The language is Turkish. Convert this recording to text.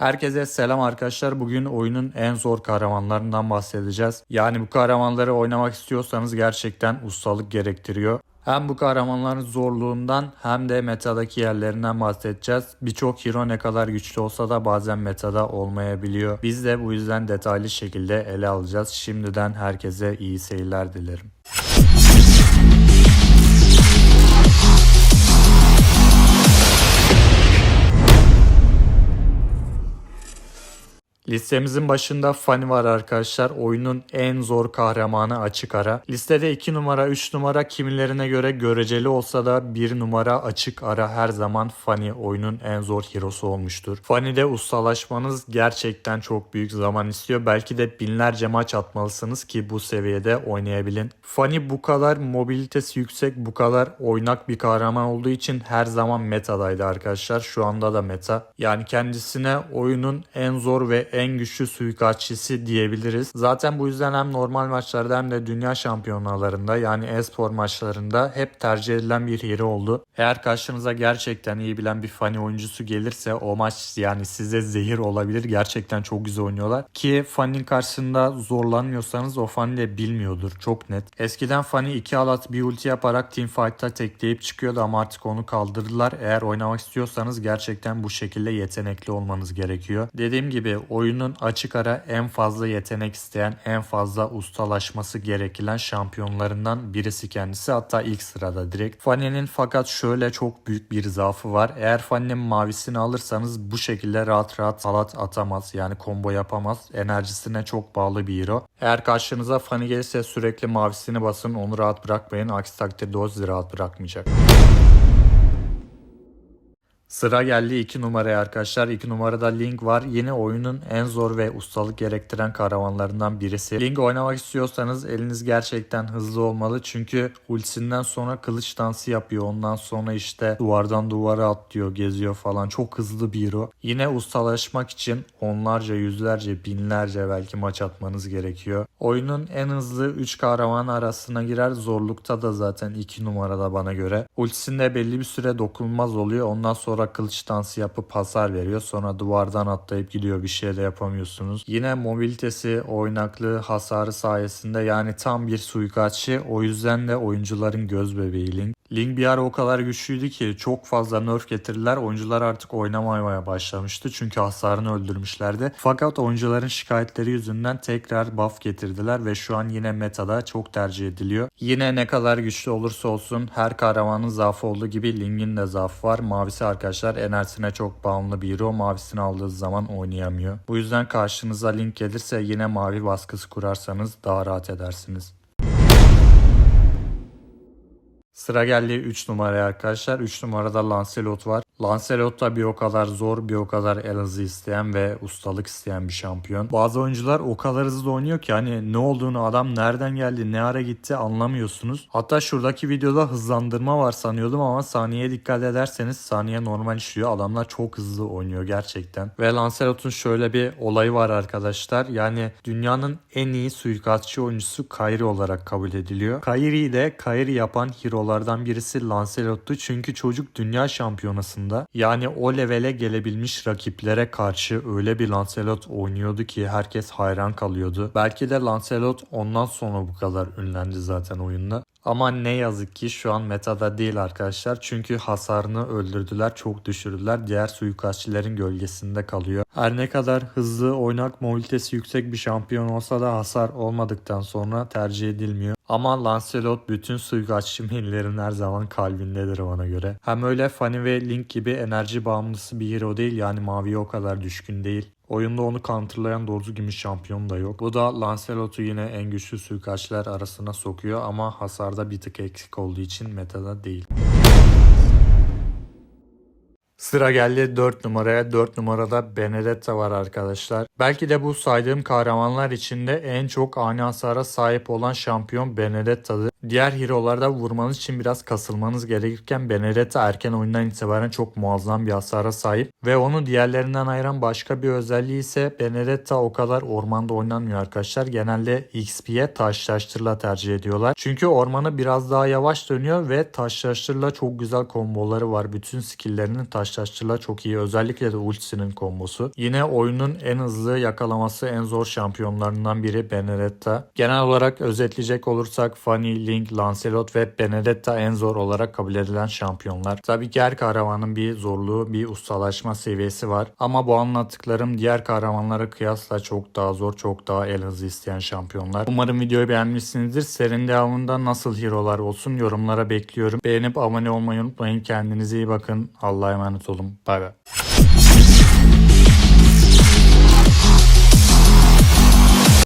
Herkese selam arkadaşlar. Bugün oyunun en zor kahramanlarından bahsedeceğiz. Yani bu kahramanları oynamak istiyorsanız gerçekten ustalık gerektiriyor. Hem bu kahramanların zorluğundan hem de metadaki yerlerinden bahsedeceğiz. Birçok hero ne kadar güçlü olsa da bazen metada olmayabiliyor. Biz de bu yüzden detaylı şekilde ele alacağız. Şimdiden herkese iyi seyirler dilerim. Listemizin başında Fanny var arkadaşlar. Oyunun en zor kahramanı açık ara. Listede 2 numara 3 numara kimilerine göre göreceli olsa da 1 numara açık ara her zaman Fanny oyunun en zor hero'su olmuştur. Fanny'de ustalaşmanız gerçekten çok büyük zaman istiyor. Belki de binlerce maç atmalısınız ki bu seviyede oynayabilin. Fanny bu kadar mobilitesi yüksek, bu kadar oynak bir kahraman olduğu için her zaman metadaydı arkadaşlar. Şu anda da meta. Yani kendisine oyunun en zor ve güçlü suikastçisi diyebiliriz. Zaten bu yüzden hem normal maçlarda hem de dünya şampiyonalarında yani e-spor maçlarında hep tercih edilen bir hero oldu. Eğer karşınıza gerçekten iyi bilen bir Fanny oyuncusu gelirse o maç yani size zehir olabilir. Gerçekten çok güzel oynuyorlar. Ki Fanny'nin karşısında zorlanmıyorsanız o Fanny de bilmiyordur. Çok net. Eskiden Fanny iki alat bir ulti yaparak teamfight'ta tekleyip çıkıyordu ama artık onu kaldırdılar. Eğer oynamak istiyorsanız gerçekten bu şekilde yetenekli olmanız gerekiyor. Dediğim gibi oyunun açık ara en fazla yetenek isteyen, en fazla ustalaşması gereken şampiyonlarından birisi kendisi. Hatta ilk sırada direkt. Fanny'nin fakat şöyle çok büyük bir zaafı var. Eğer Fanny'nin mavisini alırsanız bu şekilde rahat rahat salat atamaz. Yani combo yapamaz. Enerjisine çok bağlı bir hero. Eğer karşınıza Fanny gelirse sürekli mavisini basın. Onu rahat bırakmayın. Aksi takdirde o sizi rahat bırakmayacak. Sıra geldi 2 numaraya arkadaşlar. 2 numarada Link var. Yine oyunun en zor ve ustalık gerektiren kahramanlarından birisi. Link oynamak istiyorsanız eliniz gerçekten hızlı olmalı. Çünkü ultisinden sonra kılıç dansı yapıyor. Ondan sonra işte duvardan duvara atlıyor, geziyor falan. Çok hızlı bir hero. Yine ustalaşmak için onlarca, yüzlerce, binlerce belki maç atmanız gerekiyor. Oyunun en hızlı 3 kahraman arasına girer. Zorlukta da zaten 2 numarada bana göre. Ultisinde belli bir süre dokunulmaz oluyor. Ondan sonra kılıç dansı yapıp hasar veriyor. Sonra duvardan atlayıp gidiyor. Bir şey de yapamıyorsunuz. Yine mobilitesi, oynaklığı, hasarı sayesinde yani tam bir suikastçı. O yüzden de oyuncuların göz bebeği Link. Link bir ara o kadar güçlüydü ki çok fazla nerf getirdiler. Oyuncular artık oynamamaya başlamıştı. Çünkü hasarını öldürmüşlerdi. Fakat oyuncuların şikayetleri yüzünden tekrar buff getirdiler ve şu an yine metada çok tercih ediliyor. Yine ne kadar güçlü olursa olsun her kahramanın zaafı olduğu gibi Link'in de zaafı var. Mavisi arkadaşlar enerjisine çok bağımlı bir hero. Mavisini aldığı zaman oynayamıyor. Bu yüzden karşınıza Link gelirse yine mavi baskısı kurarsanız daha rahat edersiniz. Sıra geldi 3 numaraya arkadaşlar. 3 numarada Lancelot var. Lancelot da bir o kadar zor, bir o kadar el hızı isteyen ve ustalık isteyen bir şampiyon. Bazı oyuncular o kadar hızlı oynuyor ki hani ne olduğunu adam nereden geldi, ne ara gitti anlamıyorsunuz. Hatta şuradaki videoda hızlandırma var sanıyordum ama saniyeye dikkat ederseniz saniye normal işliyor. Adamlar çok hızlı oynuyor gerçekten. Ve Lancelot'un şöyle bir olayı var arkadaşlar. Yani dünyanın en iyi suikastçı oyuncusu Kairi olarak kabul ediliyor. Kairi'yi de Kairi yapan hero'lardan birisi Lancelot'tu. Çünkü çocuk dünya şampiyonasında yani o levele gelebilmiş rakiplere karşı öyle bir Lancelot oynuyordu ki herkes hayran kalıyordu. Belki de Lancelot ondan sonra bu kadar ünlendi zaten oyunda. Ama ne yazık ki şu an metada değil arkadaşlar. Çünkü hasarını öldürdüler, çok düşürdüler. Diğer suikastçilerin gölgesinde kalıyor. Her ne kadar hızlı, oynak, mobilitesi yüksek bir şampiyon olsa da hasar olmadıktan sonra tercih edilmiyor. Ama Lancelot bütün suikastçı millerin her zaman kalbindedir bana göre. Hem öyle Fanny ve Link gibi enerji bağımlısı bir hero değil yani maviye o kadar düşkün değil. Oyunda onu counterlayan doğru gibi şampiyon da yok. Bu da Lancelot'u yine en güçlü suikastçiler arasına sokuyor ama hasarda bir tık eksik olduğu için metada değil. Sıra geldi 4 numaraya. 4 numarada Benedetta var arkadaşlar. Belki de bu saydığım kahramanlar içinde en çok ani hasara sahip olan şampiyon Benedetta'dır. Diğer hero'larda vurmanız için biraz kasılmanız gerekirken Benedetta erken oyundan itibaren çok muazzam bir hasara sahip ve onu diğerlerinden ayıran başka bir özelliği ise Benedetta o kadar ormanda oynanmıyor arkadaşlar. Genelde XP'ye taşlaştırla tercih ediyorlar. Çünkü ormanı biraz daha yavaş dönüyor ve taşlaştırla çok güzel komboları var. Bütün skill'lerinin taşlaştırla çok iyi. Özellikle de ultisinin kombosu. Yine oyunun en hızlı yakalaması en zor şampiyonlarından biri Benedetta. Genel olarak özetleyecek olursak Fanny, Link, Lancelot ve Benedetta en zor olarak kabul edilen şampiyonlar. Tabii ki her kahramanın bir zorluğu, bir ustalaşma seviyesi var. Ama bu anlattıklarım diğer kahramanlara kıyasla çok daha zor, çok daha el hızı isteyen şampiyonlar. Umarım videoyu beğenmişsinizdir. Serinin devamında nasıl hero'lar olsun yorumlara bekliyorum. Beğenip abone olmayı unutmayın. Kendinize iyi bakın. Allah'a emanet olun. Bay bay.